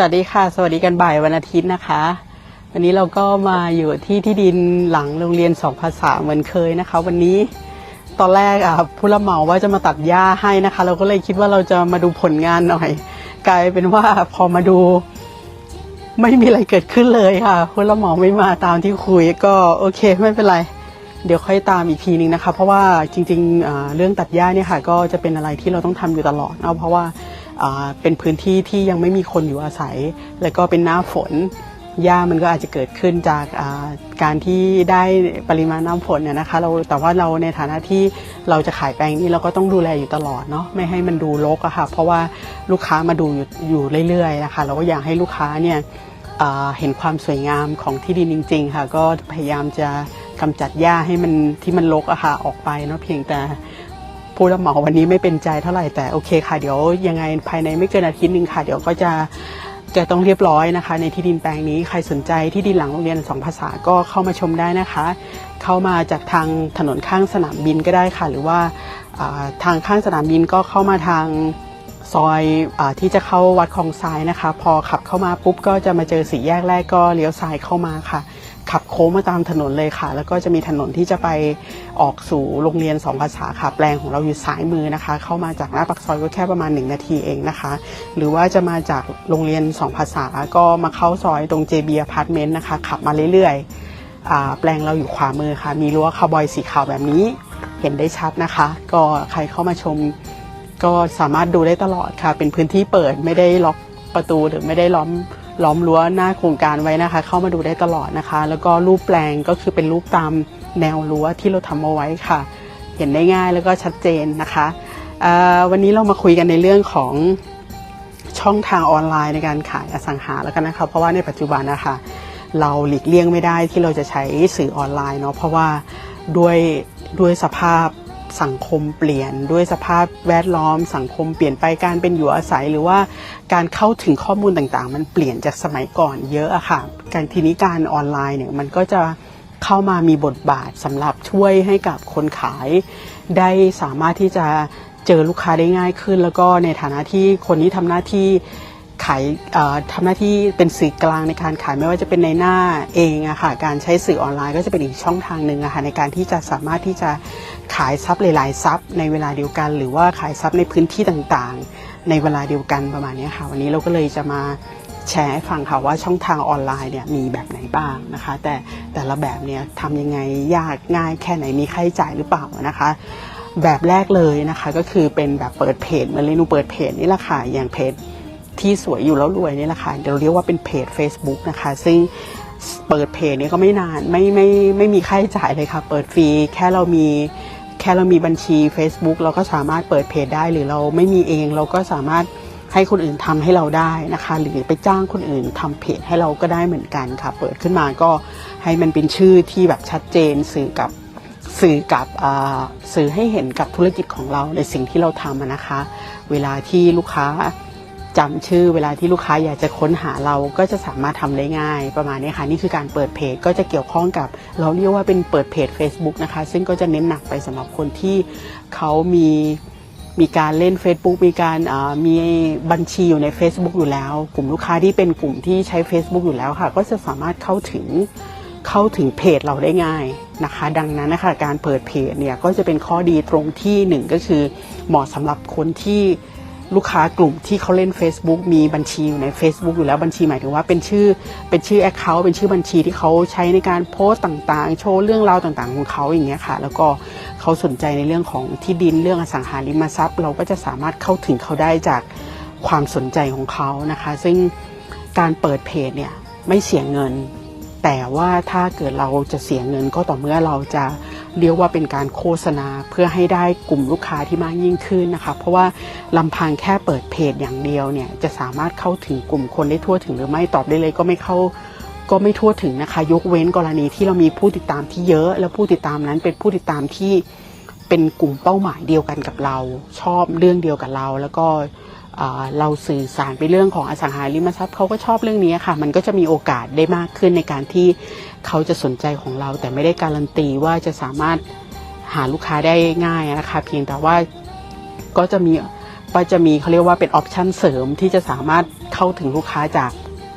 สวัสดีค่ะ สวัสดีกันบ่ายวันอาทิตย์นะคะ วันนี้เราก็มาอยู่ที่ที่ดินหลังโรงเรียนสองภาษาเหมือนเคยนะคะ วันนี้ตอนแรกอะผู้รับเหมาว่าจะมาตัดหญ้าให้นะคะ เราก็เลยคิดว่าเราจะมาดูผลงานหน่อย กลายเป็นว่าพอมาดู ไม่มีอะไรเกิดขึ้นเลยค่ะผู้รับเหมาไม่มาตามที่คุยก็โอเคไม่เป็นไร เดี๋ยวค่อยตามอีกทีนึงนะคะ เพราะว่าจริงๆเรื่องตัดหญ้าเนี่ยค่ะ ก็จะเป็นอะไรที่เราต้องทำอยู่ตลอดเนาะเพราะว่า เป็นพื้นที่ที่ยังไม่มีคนอยู่อาศัย แล้วก็เป็นหน้าฝนหญ้ามันก็อาจจะเกิดขึ้นจากาการที่ได้ปริมาณน้ำฝนเนี่ยนะคะเราแต่ว่าเราในฐานะที่เราจะขายแปลงนี้เราก็ต้องดูแลอยู่ตลอดเนาะไม่ให้มันดูรกอะค่ะเพราะว่าลูกค้ามาดูอยู่อยู่เรื่อยๆนะคะเราก็อยากให้ลูกค้าเนี่ยเห็นความสวยงามของที่ดินจริง ๆ ค่ะ ก็พยายามจะกำจัดหญ้าให้มันที่มันรกอะค่ะออกไปเนาะเพียงแต่ ผู้รับเหมาวันนี้ไม่เป็นใจเท่าไหร่แต่โอเคค่ะเดี๋ยวยังไงภายในไม่เกินอาทิตย์หนึ่งค่ะ เดี๋ยวก็จะจะต้องเรียบร้อยนะคะ ในที่ดินแปลงนี้ใครสนใจที่ดินหลังโรงเรียนสองภาษาก็เข้ามาชมได้นะคะ เข้ามาจากทางถนนข้างสนามบินก็ได้ค่ะ หรือว่าทางข้างสนามบินก็เข้ามาทางซอยอที่จะเข้าวัดคลองทรายนะคะ พอขับเข้ามาปุ๊บก็จะมาเจอสี่แยกแรกก็เลี้ยวซ้ายเข้ามาค่ะ ขับโค้งมาตามถนนเลยค่ะ แล้วก็จะมีถนนที่จะไปออกสู่โรงเรียนสองภาษาค่ะแปลงของเราอยู่ซ้ายมือนะคะ เข้ามาจากหน้าปากซอยก็แค่ประมาณ 1 นาทีเองนะคะ หรือว่าจะมาจากโรงเรียนสองภาษาก็มาเข้าซอยตรง JB Apartment นะคะ ขับมาเรื่อยๆ แปลงเราอยู่ขวามือค่ะ มีรั้วคาวบอยสีขาวแบบนี้เห็นได้ชัดนะคะ ก็ใครเข้ามาชมก็สามารถดูได้ตลอดค่ะ เป็นพื้นที่เปิดไม่ได้ล็อกประตูหรือไม่ได้ล้อม ล้อมรั้วหน้าโครงการไว้นะคะ เข้ามาดูได้ตลอดนะคะ แล้วก็รูปแปลงก็คือเป็นรูปตามแนวรั้วที่เราทำเอาไว้ค่ะ เห็นได้ง่ายแล้วก็ชัดเจนนะคะวันนี้เรามาคุยกันในเรื่องของช่องทางออนไลน์ในการขายอสังหาแล้วกันนะคะ เพราะว่าในปัจจุบันนะคะเราหลีกเลี่ยงไม่ได้ที่เราจะใช้สื่อออนไลน์เนาะเพราะว่าด้วยด้วยสภาพ สังคมเปลี่ยนด้วยสภาพแวดล้อม สังคมเปลี่ยนไปการเป็นอยู่อาศัย หรือว่าการเข้าถึงข้อมูลต่างๆ มันเปลี่ยนจากสมัยก่อนเยอะอะค่ะ การทีนี้การออนไลน์เนี่ยมันก็จะเข้ามามีบทบาทสำหรับช่วยให้กับคนขาย ได้สามารถที่จะเจอลูกค้าได้ง่ายขึ้น แล้วก็ในฐานะที่คนที่ทำหน้าที่ ขายเอ่อทำหน้าที่เป็นสื่อกลางในการขายไม่ว่าจะเป็นในหน้าเองอะค่ะการใช้สื่อออนไลน์ก็จะเป็นอีกช่องทางหนึ่งอะค่ะในการที่จะสามารถที่จะขายซับหลายๆซับในเวลาเดียวกัน หรือว่าขายซับในพื้นที่ต่างๆ ในเวลาเดียวกันประมาณนี้ค่ะ วันนี้เราก็เลยจะมาแชร์ให้ฟังค่ะว่าช่องทางออนไลน์เนี่ยมีแบบไหนบ้างนะคะ แต่แต่ละแบบเนี่ยทำยังไงยากง่ายแค่ไหนมีค่าใช้จ่ายหรือเปล่านะคะแบบแรกเลยนะคะก็คือเป็นแบบเปิดเพจเหมาเรนูเปิดเพจนี่แหละค่ะอย่างเพจ ที่สวยอยู่แล้วรวยนี่แหละค่ะเดี๋ยวเรียกว่าเป็นเพจ Facebook นะคะ ซึ่งเปิดเพจนี้ก็ไม่นานไม่ไม่ไม่มีค่าใช้จ่ายเลยค่ะ เปิดฟรีแค่เรามีแค่เรามีบัญชี Facebook เราก็สามารถเปิดเพจได้หรือเราไม่มีเองเราก็สามารถให้คนอื่นทำให้เราได้นะคะ หรือไปจ้างคนอื่นทำเพจให้เราก็ได้เหมือนกันค่ะ เปิดขึ้นมาก็ให้มันเป็นชื่อที่แบบชัดเจนสื่อกับสื่อกับอ่าสื่อให้เห็นกับธุรกิจของเราในสิ่งที่เราทำนะคะ เวลาที่ลูกค้า จำชื่อเวลาที่ลูกค้าอยากจะค้นหาเราก็จะสามารถทำได้ง่าย ประมาณนี้ค่ะ นี่คือการเปิดเพจก็จะเกี่ยวข้องกับ เราเรียกว่าเป็นเปิดเพจ Facebook นะคะ ซึ่งก็จะเน้นหนักไปสำหรับคนที่เขามีมีการเล่น Facebook มีการมีบัญชีอยู่ใน Facebook อยู่แล้ว กลุ่มลูกค้าที่เป็นกลุ่มที่ใช้ Facebook อยู่แล้วค่ะ ก็จะสามารถเข้าถึงเข้าถึงเพจเราได้ง่ายนะคะ ดังนั้นนะคะการเปิดเพจเนี่ยก็จะเป็นข้อดีตรงที่หนึ่งก็คือเหมาะสำหรับคนที่ ลูกค้ากลุ่มที่เขาเล่น Facebook มีบัญชีอยู่ใน Facebook อยู่แล้วบัญชีหมายถึงว่าเป็นชื่อเป็นชื่อ Account เป็นชื่อบัญชีที่เขาใช้ในการโพสต์ต่างๆ โชว์เรื่องราวต่างๆ ของเขาอย่างเงี้ยค่ะ แล้วก็เขาสนใจในเรื่องของที่ดินเรื่องอสังหาริมทรัพย์ เราก็จะสามารถเข้าถึงเขาได้จากความสนใจของเขานะคะ ซึ่งการเปิดเพจเนี่ยไม่เสียเงิน แต่ว่าถ้าเกิดเราจะเสียเงินก็ต่อเมื่อเราจะ เรียกว่าเป็นการโฆษณาเพื่อให้ได้กลุ่มลูกค้าที่มากยิ่งขึ้นนะคะ เพราะว่าลำพังแค่เปิดเพจอย่างเดียวเนี่ยจะสามารถเข้าถึงกลุ่มคนได้ทั่วถึงหรือไม่ตอบได้เลยก็ไม่เข้าก็ไม่ทั่วถึงนะคะ ยกเว้นกรณีที่เรามีผู้ติดตามที่เยอะ แล้วผู้ติดตามนั้นเป็นผู้ติดตามที่เป็นกลุ่มเป้าหมายเดียวกันกับเรา ชอบเรื่องเดียวกับเรา แล้วก็ เราสื่อสารไปเรื่องของอสังหาริมทรัพย์เขาก็ชอบเรื่องนี้ค่ะ มันก็จะมีโอกาสได้มากขึ้นในการที่เขาจะสนใจของเรา แต่ไม่ได้การันตีว่าจะสามารถหาลูกค้าได้ง่ายนะคะ เพียงแต่ว่าก็จะมีก็จะมีเขาเรียกว่าเป็นออปชันเสริมที่จะสามารถเข้าถึงลูกค้าจาก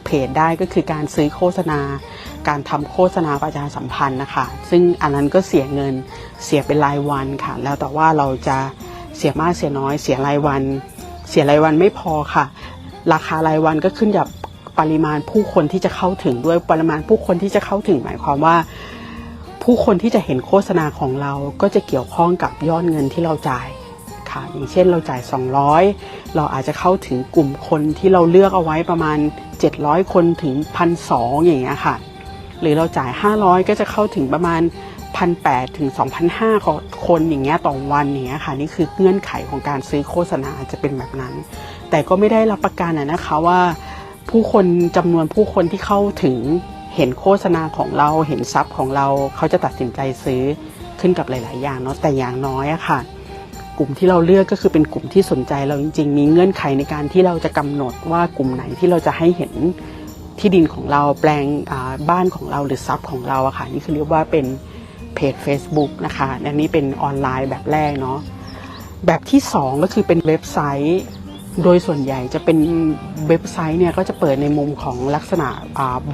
เพจได้ก็คือการซื้อโฆษณา การทำโฆษณาประชาสัมพันธ์นะคะ ซึ่งอันนั้นก็เสียเงินเสียเป็นรายวันค่ะ แล้วแต่ว่าเราจะเสียมากเสียน้อยเสียรายวัน เสียรายวันไม่พอค่ะ ราคารายวันก็ขึ้นกับปริมาณผู้คนที่จะเข้าถึงด้วยปริมาณผู้คนที่จะเข้าถึงหมายความว่า ผู้คนที่จะเห็นโฆษณาของเราก็จะเกี่ยวข้องกับยอดเงินที่เราจ่ายค่ะอย่างเช่นเราจ่าย 200 เราอาจจะเข้าถึงกลุ่มคนที่เราเลือกเอาไว้ประมาณ 700 คนถึง 1,200 อย่างเงี้ยค่ะ หรือเราจ่าย 500 ก็จะเข้าถึงประมาณ 1,800ถึง2,500 คนอย่างเงี้ยต่อวันอย่างเงี้ยค่ะนี่คือเงื่อนไขของการซื้อโฆษณาจะเป็นแบบนั้น แต่ก็ไม่ได้รับประกันนะคะว่าผู้คนจำนวนผู้คนที่เข้าถึงเห็นโฆษณาของเราเห็นซับของเราเขาจะตัดสินใจซื้อขึ้นกับหลาย ๆ อย่างเนาะแต่อย่างน้อยอะค่ะ กลุ่มที่เราเลือกก็คือเป็นกลุ่มที่สนใจเราจริง ๆ มีเงื่อนไขในการที่เราจะกำหนดว่ากลุ่มไหนที่เราจะให้เห็นที่ดินของเราแปลงบ้านของเราหรือซับของเราอะค่ะนี่คือเรียกว่าเป็น เพจ Facebook นะคะ อันนี้เป็นออนไลน์แบบแรกเนาะ แบบที่ 2 ก็คือเป็นเว็บไซต์ โดยส่วนใหญ่จะเป็นเว็บไซต์เนี่ยก็จะเปิดในมุมของลักษณะ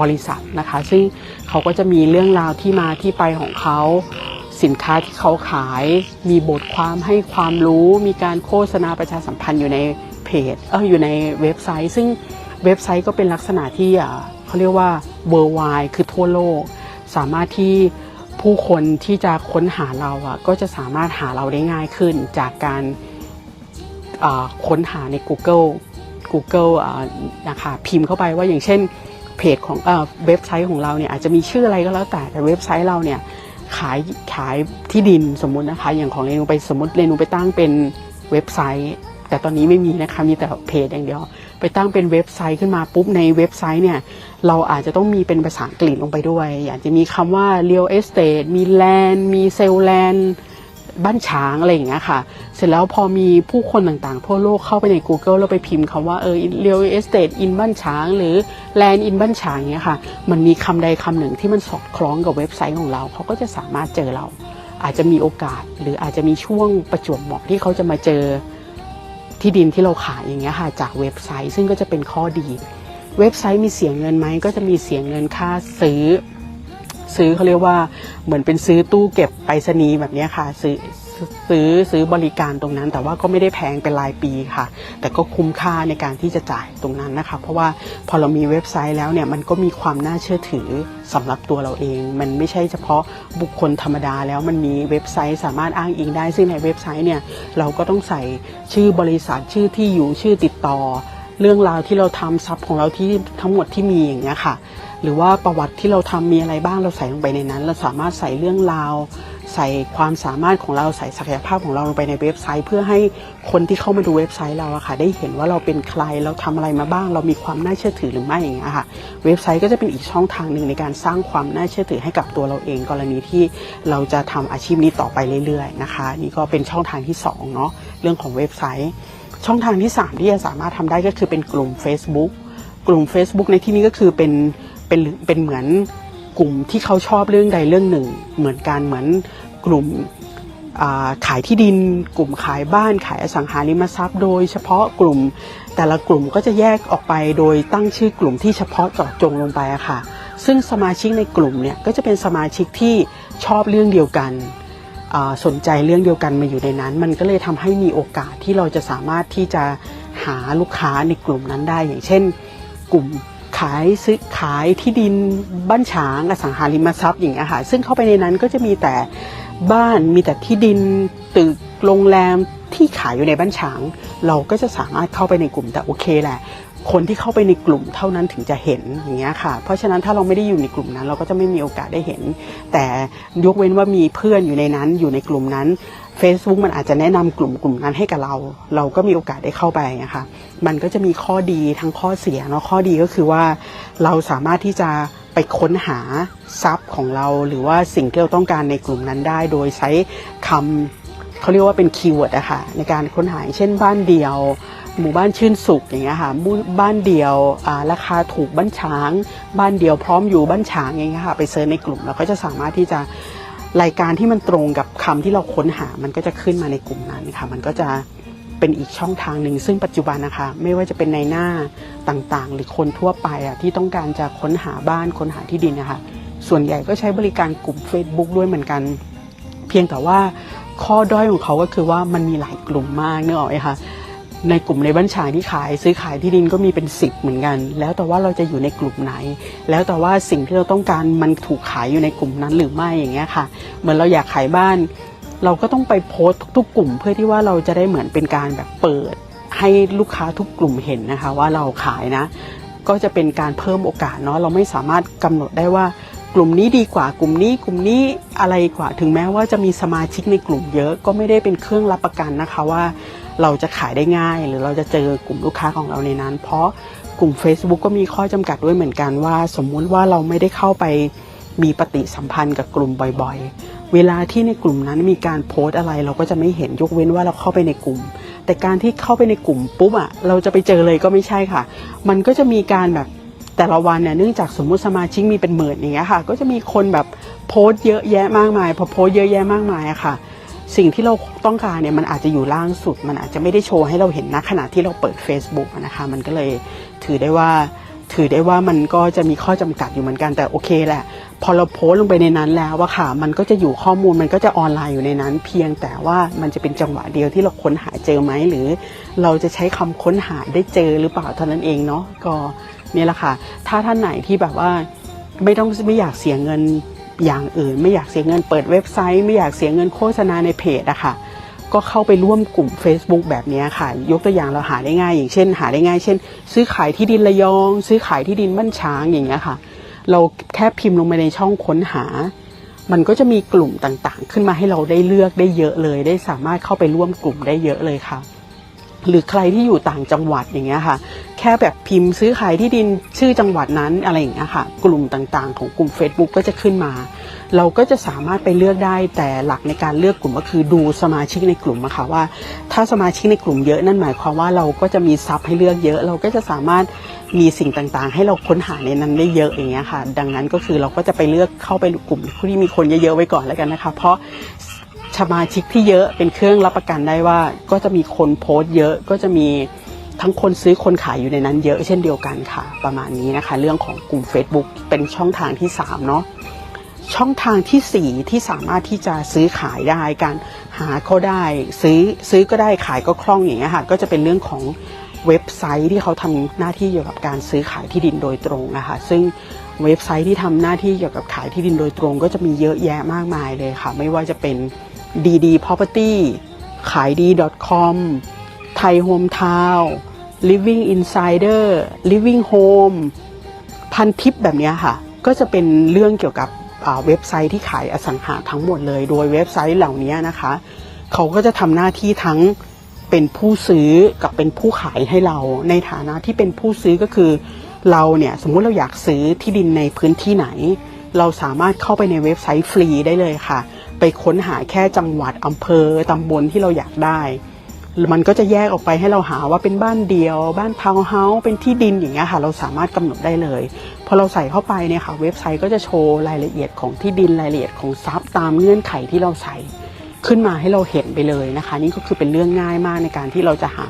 บริษัทนะคะ ซึ่งเขาก็จะมีเรื่องราวที่มาที่ไปของเขาสินค้าที่เขาขายมีบทความให้ความรู้มีการโฆษณาประชาสัมพันธ์อยู่ในเพจเอออยู่ในเว็บไซต์ ซึ่งเว็บไซต์ก็เป็นลักษณะที่เขาเรียกว่า worldwide คือทั่วโลก สามารถที่ ผู้คนที่จะค้นหาเราอะก็จะสามารถหาเราได้ง่ายขึ้นจากการค้นหาใน Google Google นะคะพิมพ์เข้าไปว่าอย่างเช่นเพจของเออเว็บไซต์ของเราเนี่ยอาจจะมีชื่ออะไรก็แล้วแต่แต่เว็บไซต์เราเนี่ยขายขายที่ดินสมมุตินะคะ อย่างของเรนูไปสมมติเรนูไปตั้งเป็นเว็บไซต์ แต่ตอนนี้ไม่มีนะคะมีแต่เพจอย่างเดียว ไปตั้งเป็นเว็บไซต์ขึ้นมาปุ๊บในเว็บไซต์เนี่ยเราอาจจะต้องมีเป็นภาษาอังกฤษลงไปด้วย อยากจะมีคำว่า real estate มี land มี sell land บ้านฉางอะไรอย่างเงี้ยค่ะ เสร็จแล้วพอมีผู้คนต่างๆ ทั่วโลกเข้าไปใน Google แล้วไปพิมพ์คำว่าเออ real estate in บ้านฉาง หรือ land in บ้านฉางเงี้ยค่ะ มันมีคำใดคำหนึ่งที่มันสอดคล้องกับเว็บไซต์ของเรา เขาก็จะสามารถเจอเรา อาจจะมีโอกาสหรืออาจจะมีช่วงประจวบเหมาะที่เขาจะมาเจอ ที่ดินที่เราขายอย่างเงี้ยค่ะจากเว็บไซต์ ซึ่งก็จะเป็นข้อดี เว็บไซต์มีเสียเงินไหมก็จะมีเสียเงินค่าซื้อ ซื้อเขาเรียกว่าเหมือนเป็นซื้อตู้เก็บไปรษณีย์แบบเนี้ยค่ะซื้อ ซื้อซื้อบริการตรงนั้น แต่ว่าก็ไม่ได้แพงเป็นรายปีค่ะ แต่ก็คุ้มค่าในการที่จะจ่ายตรงนั้นนะคะ เพราะว่าพอเรามีเว็บไซต์แล้วเนี่ยมันก็มีความน่าเชื่อถือสำหรับตัวเราเอง มันไม่ใช่เฉพาะบุคคลธรรมดาแล้วมันมีเว็บไซต์สามารถอ้างอิงได้ ซึ่งในเว็บไซต์เนี่ยเราก็ต้องใส่ชื่อบริษัทชื่อที่อยู่ชื่อติดต่อ เรื่องราวที่เราทำซับของเราที่ทั้งหมดที่มีอย่างเงี้ยค่ะ หรือว่าประวัติที่เราทำมีอะไรบ้างเราใส่ลงไปในนั้น เราสามารถใส่เรื่องราว ใส่ความสามารถของเราใส่ศักยภาพของเราลงไปในเว็บไซต์ เพื่อให้คนที่เข้ามาดูเว็บไซต์เราอะค่ะ ได้เห็นว่าเราเป็นใครเราทำอะไรมาบ้าง เรามีความน่าเชื่อถือหรือไม่อย่างเงี้ยค่ะ เว็บไซต์ก็จะเป็นอีกช่องทางหนึ่งในการสร้างความน่าเชื่อถือให้กับตัวเราเอง กรณีที่เราจะทำอาชีพนี้ต่อไปเรื่อยๆนะคะนี่ก็เป็นช่องทางที่สองเนาะเรื่องของเว็บไซต์ ช่องทางที่ 3 ที่จะสามารถทำได้ก็คือเป็นกลุ่ม Facebook กลุ่ม Facebook ในที่นี้ก็คือเป็นเป็นเป็นเหมือน กลุ่มที่เขาชอบเรื่องใดเรื่องหนึ่ง เหมือนกันเหมือนกลุ่มขายที่ดิน กลุ่มขายบ้านขายอสังหาริมทรัพย์ โดยเฉพาะกลุ่มแต่ละกลุ่มก็จะแยกออกไปโดยตั้งชื่อกลุ่มที่เฉพาะเจาะจงลงไปอะค่ะ ซึ่งสมาชิกในกลุ่มเนี่ยก็จะเป็นสมาชิกที่ชอบเรื่องเดียวกันสนใจเรื่องเดียวกันมาอยู่ในนั้น มันก็เลยทำให้มีโอกาสที่เราจะสามารถที่จะหาลูกค้าในกลุ่มนั้นได้ อย่างเช่น กลุ่ม ขายซื้อขายที่ดินบ้านฉางอสังหาริมทรัพย์อย่างเงี้ยค่ะซึ่งเข้าไปในนั้นก็จะมีแต่บ้านมีแต่ที่ดินตึกโรงแรมที่ขายอยู่ในบ้านฉาง เราก็จะสามารถเข้าไปในกลุ่มแต่โอเคแหละ คนที่เข้าไปในกลุ่มเท่านั้นถึงจะเห็นอย่างเงี้ยค่ะ เพราะฉะนั้นถ้าเราไม่ได้อยู่ในกลุ่มนั้น เราก็จะไม่มีโอกาสได้เห็น แต่ยกเว้นว่ามีเพื่อนอยู่ในนั้นอยู่ในกลุ่มนั้น Facebook มันอาจจะแนะนำกลุ่มกลุ่มนั้นให้กับเรา เราก็มีโอกาสได้เข้าไปนะคะมันก็จะมีข้อดีทั้งข้อเสียเนาะข้อดีก็คือว่าเราสามารถที่จะไปค้นหาทรัพย์ของเราหรือว่าสิ่งที่เราต้องการในกลุ่มนั้นได้ โดยใช้คำเขาเรียกว่าเป็นคีย์เวิร์ดอะค่ะในการค้นหาเช่นบ้านเดียว หมู่บ้านชื่นสุขอย่างเงี้ยค่ะบ้านเดียวราคาถูกบ้านช้าง บ้านเดียวพร้อมอยู่บ้านช้างอย่างเงี้ยค่ะไปเซิร์ชในกลุ่มเราก็จะสามารถที่จะ รายการที่มันตรงกับคำที่เราค้นหา มันก็จะขึ้นมาในกลุ่มนั้นค่ะ มันก็จะเป็นอีกช่องทางหนึ่ง ซึ่งปัจจุบันนะคะ ไม่ว่าจะเป็นในหน้าต่างๆ หรือคนทั่วไปอะที่ต้องการจะค้นหาบ้านค้นหาที่ดินนะคะส่วนใหญ่ก็ใช้บริการกลุ่ม Facebook ด้วยเหมือนกัน เพียงแต่ว่าข้อด้อยของเขาก็คือว่ามันมีหลายกลุ่มมากเนอะไหมคะ ในกลุ่มในบ้านฉางที่ขายซื้อขายที่ดินก็มีเป็นสิบเหมือนกัน แล้วแต่ว่าเราจะอยู่ในกลุ่มไหน แล้วแต่ว่าสิ่งที่เราต้องการมันถูกขายอยู่ในกลุ่มนั้นหรือไม่อย่างเงี้ยค่ะ เหมือนเราอยากขายบ้าน เราก็ต้องไปโพสต์ทุกๆกลุ่ม เพื่อที่ว่าเราจะได้เหมือนเป็นการแบบเปิด ให้ลูกค้าทุกกลุ่มเห็นนะคะ ว่าเราขายนะ ก็จะเป็นการเพิ่มโอกาสเนาะเราไม่สามารถกำหนดได้ว่า กลุ่มนี้ดีกว่ากลุ่มนี้กลุ่มนี้อะไรกว่า ถึงแม้ว่าจะมีสมาชิกในกลุ่มเยอะก็ไม่ได้เป็นเครื่องรับประกันนะคะว่า เราจะขายได้ง่าย หรือเราจะเจอกลุ่มลูกค้าของเราในนั้น เพราะกลุ่ม Facebook ก็มีข้อจำกัดด้วยเหมือนกันว่า สมมุติว่าเราไม่ได้เข้าไปมีปฏิสัมพันธ์กับกลุ่มบ่อยๆ เวลาที่ในกลุ่มนั้นมีการโพสต์อะไร เราก็จะไม่เห็นยกเว้นว่าเราเข้าไปในกลุ่ม แต่การที่เข้าไปในกลุ่มปุ๊บอะเราจะไปเจอเลยก็ไม่ใช่ค่ะ มันก็จะมีการแบบแต่ละวันเนี่ยเนื่องจากสมมุติสมาชิกมีเป็นหมื่นอย่างเงี้ยค่ะ ก็จะมีคนแบบโพสต์เยอะแยะมากมายพอโพสต์เยอะแยะมากมายอะค่ะ สิ่งที่เราต้องการเนี่ยมันอาจจะอยู่ล่างสุด มันอาจจะไม่ได้โชว์ให้เราเห็นณขณะที่เราเปิด Facebook นะคะ มันก็เลยถือได้ว่าถือได้ว่ามันก็จะมีข้อจำกัดอยู่เหมือนกันแต่โอเคแหละ พอเราโพสลงไปในนั้นแล้วว่าค่ะ มันก็จะอยู่ข้อมูลมันก็จะออนไลน์อยู่ในนั้น เพียงแต่ว่ามันจะเป็นจังหวะเดียวที่เราค้นหาเจอไหมหรือ เราจะใช้คำค้นหาได้เจอหรือเปล่าเท่านั้นเองเนาะก็นี่แหละค่ะ ถ้าท่านไหนที่แบบว่าไม่ต้องไม่อยากเสียเงิน อย่างอื่น ไม่อยากเสียเงินเปิดเว็บไซต์ ไม่อยากเสียเงินโฆษณาในเพจอะค่ะก็เข้าไปร่วมกลุ่ม Facebook แบบนี้ค่ะ ยกตัวอย่างเราหาได้ง่าย อย่างเช่น หาได้ง่าย เช่น ซื้อขายที่ดินระยอง ซื้อขายที่ดินบ้านช้างอย่างเงี้ยค่ะ เราแค่พิมพ์ลงไปในช่องค้นหา มันก็จะมีกลุ่มต่างๆ ขึ้นมาให้เราได้เลือกได้เยอะเลย ได้สามารถเข้าไปร่วมกลุ่มได้เยอะเลยค่ะ หรือใครที่อยู่ต่างจังหวัดอย่างเงี้ยค่ะ แค่แบบพิมพ์ซื้อขายที่ดินชื่อจังหวัดนั้นอะไรอย่างเงี้ยค่ะ กลุ่มต่างๆ ของกลุ่ม Facebook ก็จะขึ้นมา เราก็จะสามารถไปเลือกได้แต่หลักในการเลือกกลุ่มก็คือดูสมาชิกในกลุ่มอะค่ะว่า ถ้าสมาชิกในกลุ่มเยอะนั่นหมายความว่าเราก็จะมีซับให้เลือกเยอะ เราก็จะสามารถมีสิ่งต่างๆ ให้เราค้นหาในนั้นได้เยอะอย่างเงี้ยค่ะ ดังนั้นก็คือเราก็จะไปเลือกเข้าไปกลุ่มที่มีคนเยอะๆไว้ก่อนแล้วกันนะคะ เพราะ สมาชิกที่เยอะเป็นเครื่องรับประกันได้ว่า ก็จะมีคนโพสต์เยอะก็จะมีทั้งคนซื้อคนขายอยู่ในนั้นเยอะเช่นเดียวกันค่ะ ประมาณนี้นะคะ เรื่องของกลุ่ม Facebook เป็นช่องทางที่ 3 เนาะช่องทางทีสี่4 ที่สามารถที่จะซื้อขายได้การหาเขาได้ ซื้อซื้อก็ได้ขายก็คล่องอย่างเงี้ยค่ะก็จะเป็นเรื่องของเว็บไซต์ที่เขาทำหน้าที่เกี่ยวกับการซื้อขายที่ดินโดยตรงนะคะซึ่งเว็บไซต์ที่ทำหน้าที่เกี่ยวกับขายที่ดินโดยตรง ก็จะมีเยอะแยะมากมายเลยค่ะ ไม่ว่าจะเป็น DD Property ขายดี .com ไทยโฮมทาวน์ Living Insider Living Home พันทิปแบบนี้ค่ะ ก็จะเป็นเรื่องเกี่ยวกับเว็บไซต์ที่ขายอสังหาทั้งหมดเลย โดยเว็บไซต์เหล่านี้นะคะ เขาก็จะทำหน้าที่ทั้งเป็นผู้ซื้อกับเป็นผู้ขายให้เราในฐานะที่เป็นผู้ซื้อก็คือ เราเนี่ยสมมุติเราอยากซื้อที่ดินในพื้นที่ไหน เราสามารถเข้าไปในเว็บไซต์ฟรีได้เลยค่ะ ไปค้นหาแค่จังหวัดอำเภอตำบลที่เราอยากได้ มันก็จะแยกออกไปให้เราหาว่าเป็นบ้านเดียว บ้านทาวน์เฮาส์เป็นที่ดินอย่างเงี้ยค่ะ เราสามารถกำหนดได้เลย พอเราใส่เข้าไปเนี่ยค่ะ เว็บไซต์ก็จะโชว์รายละเอียดของที่ดินรายละเอียดของทรัพย์ตามเงื่อนไขที่เราใส่ขึ้นมาให้เราเห็นไปเลยนะคะ นี่ก็คือเป็นเรื่องง่ายมากในการที่เราจะหา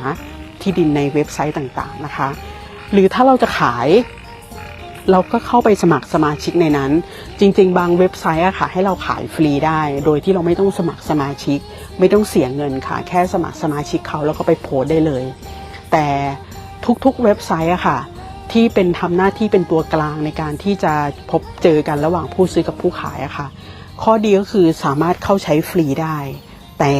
ที่ดินในเว็บไซต์ต่างๆนะคะ หรือถ้าเราจะขาย เราก็เข้าไปสมัครสมาชิกในนั้น จริง ๆ บางเว็บไซต์อะค่ะให้เราขายฟรีได้ โดยที่เราไม่ต้องสมัครสมาชิก ไม่ต้องเสียเงินค่ะ แค่สมัครสมาชิกเขาแล้วก็ไปโพสได้เลย แต่ทุกๆเว็บไซต์อะค่ะที่เป็นทำหน้าที่เป็นตัวกลางในการที่จะพบเจอกันระหว่างผู้ซื้อกับผู้ขายอะค่ะ ข้อดีก็คือสามารถเข้าใช้ฟรีได้ แต่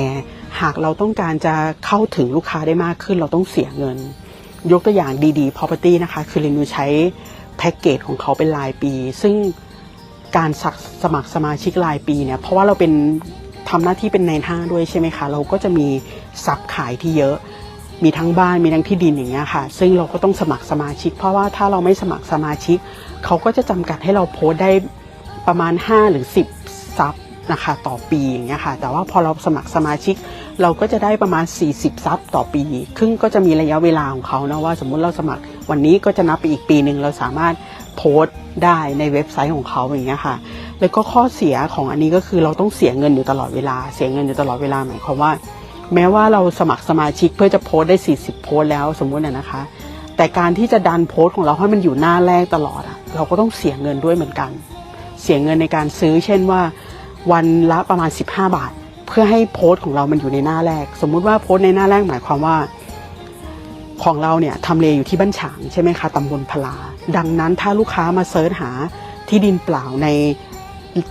หากเราต้องการจะเข้าถึงลูกค้าได้มากขึ้น เราต้องเสียเงิน ยกตัวอย่างดีๆ property นะคะ คือเรนูใช้ แพ็กเกจของเขาเป็นรายปี ซึ่งการสักสมัครสมาชิกรายปีเนี่ย เพราะว่าเราเป็นทำหน้าที่เป็นในายห้างด้วยใช่ไหมคะ เราก็จะมีซับขายที่เยอะ มีทั้งบ้านมีทั้งที่ดินอย่างเงี้ยค่ะ ซึ่งเราก็ต้องสมัครสมาชิก เพราะว่าถ้าเราไม่สมัครสมาชิก เขาก็จะจำกัดให้เราโพสได้ประมาณ 5 หรือ 10 ซับนะคะต่อปีอย่างเงี้ยค่ะ แต่ว่าพอเราสมัครสมาชิก เราก็จะได้ประมาณ 40 ซับต่อปี ครึ่งก็จะมีระยะเวลาของเขานะว่าสมมุติเราสมัคร วันนี้ก็จะนับไปอีกปีหนึ่งเราสามารถโพสต์ได้ในเว็บไซต์ของเขาอย่างเงี้ยค่ะ แล้วก็ข้อเสียของอันนี้ก็คือเราต้องเสียเงินอยู่ตลอดเวลา เสียเงินอยู่ตลอดเวลาหมายความว่า แม้ว่าเราสมัครสมาชิกเพื่อจะโพสต์ได้ 40 โพสต์แล้วสมมุตินะนะคะ แต่การที่จะดันโพสต์ของเราให้มันอยู่หน้าแรกตลอดอะเราก็ต้องเสียเงินด้วยเหมือนกัน เสียเงินในการซื้อ เช่นว่า วันละประมาณ 15 บาท เพื่อให้โพสต์ของเรามันอยู่ในหน้าแรก สมมุติว่าโพสต์ในหน้าแรกหมายความว่า ของเราเนี่ยทำเลอยู่ที่บ้านฉางใช่ไหมคะตำบลพลา ดังนั้นถ้าลูกค้ามาเซิร์ชหาที่ดินเปล่าใน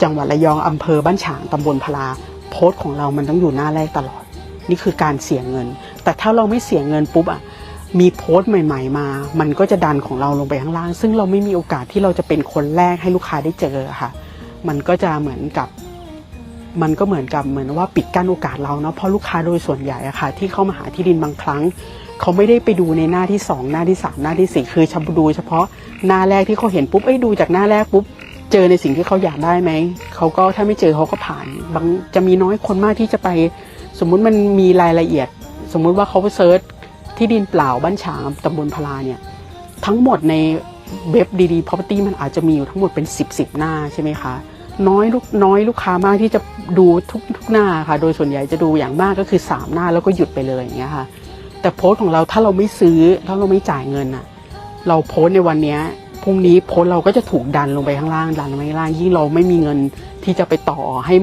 จังหวัดระยองอำเภอบ้านฉางตำบลพลา โพสต์ของเรามันต้องอยู่หน้าแรกตลอด นี่คือการเสียเงิน แต่ถ้าเราไม่เสียเงินปุ๊บอะมีโพสต์ใหม่ ๆ มา มันก็จะดันของเราลงไปข้างล่าง ซึ่งเราไม่มีโอกาสที่เราจะเป็นคนแรกให้ลูกค้าได้เจอค่ะ มันก็จะเหมือนกับมันก็เหมือนกับเหมือนว่าปิดกั้นโอกาสเราเนาะเพราะลูกค้าโดยส่วนใหญ่อะค่ะ ที่เข้ามาหาที่ดินบางครั้ง เขาไม่ได้ไปดูในหน้าที่สองหน้าที่สามหน้าที่สี่คือชัดูเฉพาะหน้าแรกที่เขาเห็นปุ๊บเอ้ยดูจากหน้าแรกปุ๊บเจอในสิ่งที่เขาอยากได้ไหมเขาก็ถ้าไม่เจอเขาก็ผ่าน บางจะมีน้อยคนมากที่จะไป สมมุติมันมีรายละเอียด สมมุติว่าเขาไปเซิร์ชที่ดินเปล่าบ้านฉางตำบลพลาเนี่ยทั้งหมดในเว็บดีๆ property มันอาจจะมีอยู่ทั้งหมดเป็น 10บสหน้าใช่ไหมคะน้อยลูกน้อยลูกค้ามากที่จะดูทุกทุกหน้าค่ะ โดยส่วนใหญ่จะดูอย่างมากก็คือ 3 หน้าแล้วก็หยุดไปเลยอย่างเงี้ยค่ะ แต่โพสต์ของเราถ้าเราไม่ซื้อถ้าเราไม่จ่ายเงินอะเราโพสต์ในวันนี้พรุ่งนี้โพสต์เราก็จะถูกดันลงไปข้างล่างดันลงไปข้างล่างยิ่งเราไม่มีเงินที่จะไปต่อให้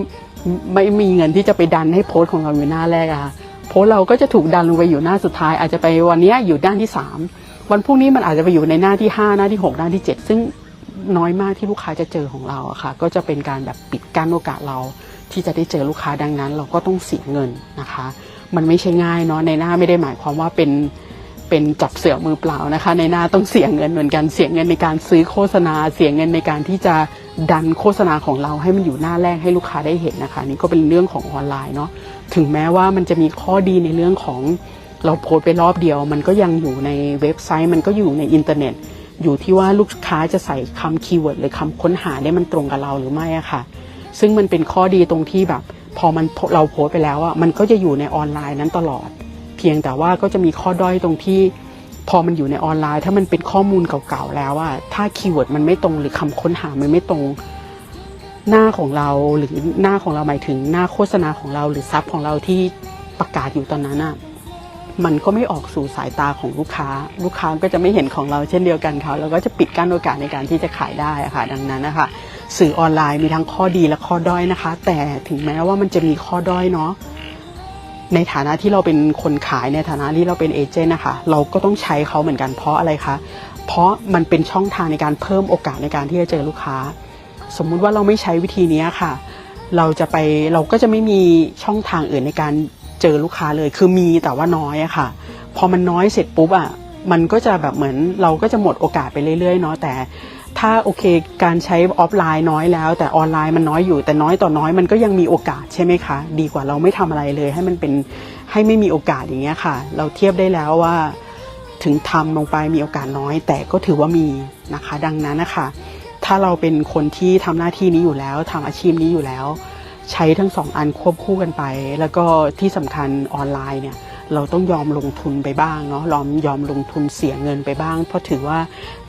ไม่มีเงินที่จะไปดันให้โพสต์ของเราอยู่หน้าแรกอะค่ะโพสต์เราก็จะถูกดันลงไปอยู่หน้าสุดท้าย อาจจะไปวันนี้อยู่ด้านที่สามวันพรุ่งนี้มันอาจจะไปอยู่ในหน้าที่ห้าหน้าที่หกหน้าที่เจ็ดซึ่งน้อยมากที่ลูกค้าจะเจอของเราอะค่ะ ก็จะเป็นการแบบปิดกั้นโอกาสเราที่จะได้เจอลูกค้าดังนั้น เราก็ต้องเสียเงินนะคะ มันไม่ใช่ง่ายเนาะในหน้าไม่ได้หมายความว่าเป็นเป็นจับเสือมือเปล่านะคะ ในหน้าต้องเสียเงินเหมือนกันเสียเงินในการซื้อโฆษณา เสียเงินในการที่จะดันโฆษณาของเราให้มันอยู่หน้าแรกให้ลูกค้าได้เห็นนะคะ นี่ก็เป็นเรื่องของออนไลน์เนาะถึงแม้ว่ามันจะมีข้อดีในเรื่องของเราโพสไปรอบเดียว มันก็ยังอยู่ในเว็บไซต์ มันก็อยู่ในอินเทอร์เน็ต อยู่ที่ว่าลูกค้าจะใส่คำคีย์เวิร์ดหรือคำค้นหาได้มันตรงกับเราหรือไม่อะค่ะ ซึ่งมันเป็นข้อดีตรงที่แบบ พอมันเราโพสไปแล้วอะมันก็จะอยู่ในออนไลน์นั้นตลอด เพียงแต่ว่าก็จะมีข้อด้อยตรงที่ พอมันอยู่ในออนไลน์ ถ้ามันเป็นข้อมูลเก่าๆแล้วอะถ้าคีย์เวิร์ดมันไม่ตรงหรือคำค้นหามันไม่ตรงหน้าของเราหรือหน้าของเราหมายถึงหน้าโฆษณาของเราหรือซับของเราที่ประกาศอยู่ตอนนั้นอะมันก็ไม่ออกสู่สายตาของลูกค้า ลูกค้าก็จะไม่เห็นของเราเช่นเดียวกันค่ะแล้วก็จะปิดกั้นโอกาสในการที่จะขายได้ค่ะ ดังนั้นนะคะ สื่อออนไลน์มีทั้งข้อดีและข้อด้อยนะคะ แต่ถึงแม้ว่ามันจะมีข้อด้อยเนาะในฐานะที่เราเป็นคนขายในฐานะที่เราเป็นเอเจนต์นะคะ เราก็ต้องใช้เขาเหมือนกันเพราะอะไรคะ เพราะมันเป็นช่องทางในการเพิ่มโอกาสในการที่จะเจอลูกค้า สมมุติว่าเราไม่ใช้วิธีนี้ค่ะ เราจะไปเราก็จะไม่มีช่องทางอื่นในการเจอลูกค้าเลย คือมีแต่ว่าน้อยอะค่ะ พอมันน้อยเสร็จปุ๊บอะมันก็จะแบบเหมือนเราก็จะหมดโอกาสไปเรื่อยๆเนาะแต่ ถ้าโอเคการใช้ออฟไลน์น้อยแล้ว แต่ออนไลน์มันน้อยอยู่แต่น้อยต่อน้อยมันก็ยังมีโอกาสใช่ไหมคะ ดีกว่าเราไม่ทำอะไรเลย ให้มันเป็นให้ไม่มีโอกาสอย่างเงี้ยค่ะ เราเทียบได้แล้วว่าถึงทำลงไปมีโอกาสน้อย แต่ก็ถือว่ามีนะคะ ดังนั้นนะคะ ถ้าเราเป็นคนที่ทำหน้าที่นี้อยู่แล้วทำอาชีพนี้อยู่แล้ว ใช้ทั้งสองอันควบคู่กันไป แล้วก็ที่สำคัญออนไลน์เนี่ย เราต้องยอมลงทุนไปบ้างเนาะยอมยอมลงทุนเสียเงินไปบ้าง เพราะถือว่า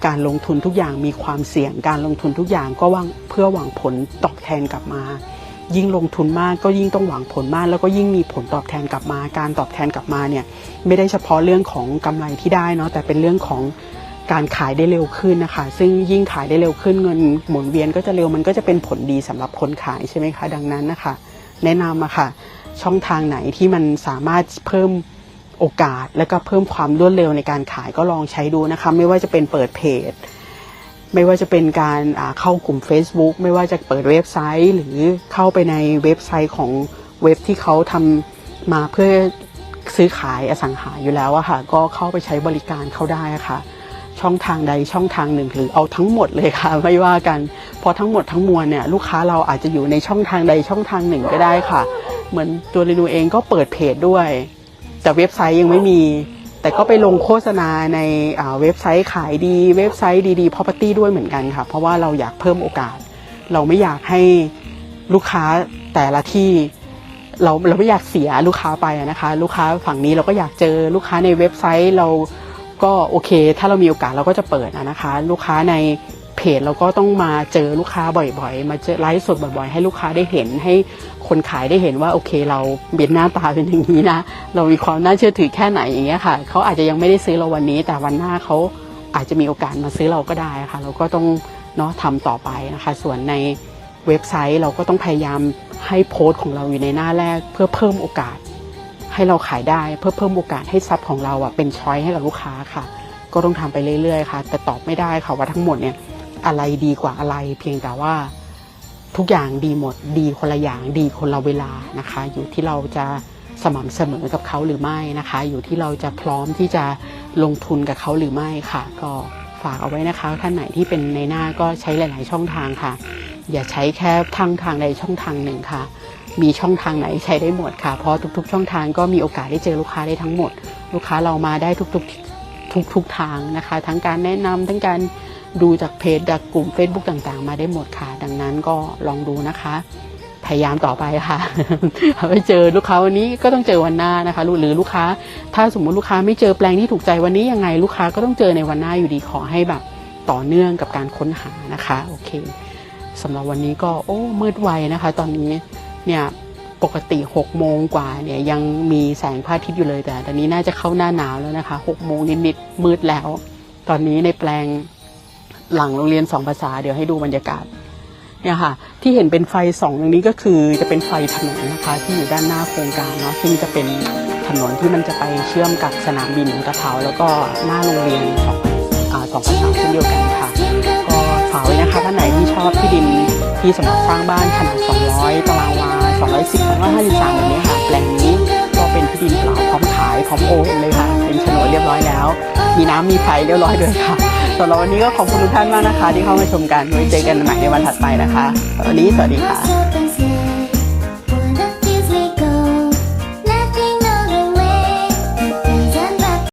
การลงทุนทุกอย่างมีความเสี่ยง การลงทุนทุกอย่างก็วังเพื่อหวังผลตอบแทนกลับมา ยิ่งลงทุนมากก็ยิ่งต้องหวังผลมาก แล้วก็ยิ่งมีผลตอบแทนกลับมา การตอบแทนกลับมาเนี่ยไม่ได้เฉพาะเรื่องของกำไรที่ได้เนาะแต่เป็นเรื่องของการขายได้เร็วขึ้นนะคะ ซึ่งยิ่งขายได้เร็วขึ้นเงินหมุนเวียนก็จะเร็วมันก็จะเป็นผลดีสำหรับคนขายใช่ไหมคะ ดังนั้นนะคะ แนะนำอะค่ะ ช่องทางไหนที่มันสามารถเพิ่มโอกาส และก็เพิ่มความรวดเร็วในการขายก็ลองใช้ดูนะคะ ไม่ว่าจะเป็นเปิดเพจ ไม่ว่าจะเป็นการเข้ากลุ่ม Facebook ไม่ว่าจะเปิดเว็บไซต์ หรือเข้าไปในเว็บไซต์ของเว็บที่เขาทำมาเพื่อซื้อขายอสังหาอยู่แล้วอะค่ะ ก็เข้าไปใช้บริการเขาได้ะค่ะ ช่องทางใดช่องทางหนึ่งหรือเอาทั้งหมดเลยค่ะ ไม่ว่ากันเพราะทั้งหมดทั้งมวลเนี่ยลูกค้าเราอาจจะอยู่ในช่องทางใดช่องทางหนึ่งก็ได้ค่ะ เหมือนตัวเรนูเองก็เปิดเพจด้วย แต่เว็บไซต์ยังไม่มี แต่ก็ไปลงโฆษณาในเว็บไซต์ขายดีเว็บไซต์ดีๆ property ด้วยเหมือนกันค่ะ เพราะว่าเราอยากเพิ่มโอกาส เราไม่อยากให้ลูกค้าแต่ละที่เราเราไม่อยากเสียลูกค้าไปนะคะ ลูกค้าฝั่งนี้เราก็อยากเจอลูกค้าในเว็บไซต์เราก็โอเค ถ้าเรามีโอกาสเราก็จะเปิดนะคะ ลูกค้าใน จเราก็ต้องมาเจอลูกค้าบ่อยๆ มาเจอไลฟ์สดบ่อยๆ ให้ลูกค้าได้เห็น ให้คนขายได้เห็นว่าโอเค เราเบียนหน้าตาเป็นอย่างนี้นะ เรามีความน่าเชื่อถือแค่ไหนอย่างเงี้ยค่ะเขาอาจจะยังไม่ได้ซื้อเราวันนี้ แต่วันหน้าเขาอาจจะมีโอกาสมาซื้อเราก็ได้ค่ะ เราก็ต้องเนาะทำต่อไปนะคะ ส่วนในเว็บไซต์เราก็ต้องพยายามให้โพสต์ของเราอยู่ในหน้าแรก เพื่อเพิ่มโอกาส ให้เราขายได้เพื่อเพิ่มโอกาสให้ซับของเราอะเป็นช้อยให้กับลูกค้าค่ะ ก็ต้องทำไปเรื่อยๆค่ะ แต่ตอบไม่ได้ค่ะว่าทั้งหมดเนี่ย อะไรดีกว่าอะไร เพียงแต่ว่าทุกอย่างดีหมดดีคนละอย่างดีคนละเวลานะคะ อยู่ที่เราจะสม่ำเสมอกับเขาหรือไม่นะคะ อยู่ที่เราจะพร้อมที่จะลงทุนกับเขาหรือไม่ค่ะ ก็ฝากเอาไว้นะคะ ท่านไหนที่เป็นในหน้าก็ใช้หลาย ๆ ช่องทางค่ะ อย่าใช้แค่ทางทางใดช่องทางหนึ่งค่ะ มีช่องทางไหนใช้ได้หมดค่ะ เพราะทุก ๆ ช่องทางก็มีโอกาสได้เจอลูกค้าได้ทั้งหมด ลูกค้าเรามาได้ทุกๆทุกๆทางนะคะ ทั้งการแนะนำทั้งการ ดูจากเพจจากกลุ่ม Facebook ต่างๆ มาได้หมดค่ะ ดังนั้นก็ลองดูนะคะ พยายามต่อไปค่ะไปเจอลูกค้าวันนี้ก็ต้องเจอวันหน้านะคะหรือลูกค้า ถ้าสมมติลูกค้าไม่เจอแปลงที่ถูกใจวันนี้ยังไงลูกค้าก็ต้องเจอในวันหน้าอยู่ดีขอให้แบบต่อเนื่องกับการค้นหานะคะโอเคสำหรับวันนี้ก็โอ้มืดไวนะคะ ตอนนี้เนี่ยปกติ6โมงกว่าเนี่ยยังมีแสงพระอาทิตย์อยู่เลยแต่ตอนนี้น่าจะเข้าหน้าหนาวแล้วนะคะ6โมงนิดๆมืดแล้ว ตอนนี้ในแปลง หลังโรงเรียนสองภาษาเดี๋ยวให้ดูบรรยากาศเนี่ยค่ะที่เห็นเป็นไฟสองตรงนี้ก็คือจะเป็นไฟถนนนะคะที่อยู่ด้านหน้าโครงการเนาะซึ่งจะเป็นถนนที่มันจะไปเชื่อมกับสนามบินอุตภาแล้วก็หน้าโรงเรียนสองอ่าสองภาษาเช่นเดียวกันค่ะ ก็ฝากไว้นะคะท่านไหนที่ชอบที่ดินที่สำหรับสร้างบ้านขนาด 200 ตารางวา 210 253แบบนี้ค่ะแปลงนี้ก็เป็นที่ดินเปล่าพร้อมขายพร้อมโอนเลยค่ะ เป็นโฉนดเรียบร้อยแล้ว มีน้ำมีไฟเรียบร้อยด้วยค่ะ สำหรับวันนี้ก็ขอบคุณทุกท่านมากนะคะ ที่เข้ามาชมกันไว้เจอกันใหม่ในวันถัดไปนะคะ วันนี้สวัสดีค่ะ